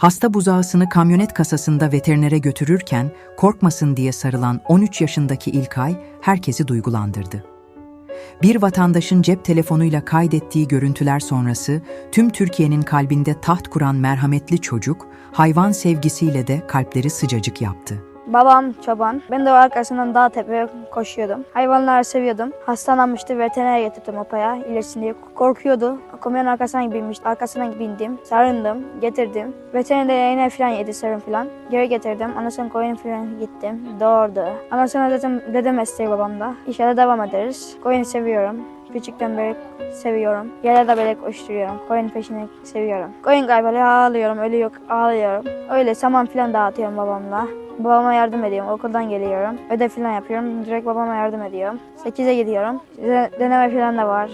Hasta buzağısını kamyonet kasasında veterinere götürürken korkmasın diye sarılan 13 yaşındaki İlkay herkesi duygulandırdı. Bir vatandaşın cep telefonuyla kaydettiği görüntüler sonrası tüm Türkiye'nin kalbinde taht kuran merhametli çocuk hayvan sevgisiyle de kalpleri sıcacık yaptı. Babam çoban. Ben de arkasından dağ tepeye koşuyordum. Hayvanları seviyordum. Hastalanmıştı. Veterinere getirdim opaya. iyileşsin diye. Korkuyordu. Kamyonun arkasına binmişti. Arkasına bindim. Sarındım. Getirdim. Veterinerde yine falan yedi serum falan. Geri getirdim. Anasının koyun falan gittim. Doğurdu. Anasına dedim, dedem mesleği babamda. İnşallah devam ederiz. Koyunu seviyorum. Küçükten beri seviyorum. Yere de böyle koşturuyorum. Koyun peşini seviyorum. Koyun kayboluyor ağlıyorum. Ölüyor ağlıyorum. Öyle saman falan dağıtıyorum babamla. Babama yardım ediyorum. Okuldan geliyorum. Ödev falan yapıyorum. Direkt babama yardım ediyorum. 8'e gidiyorum. De- Deneme falan da var.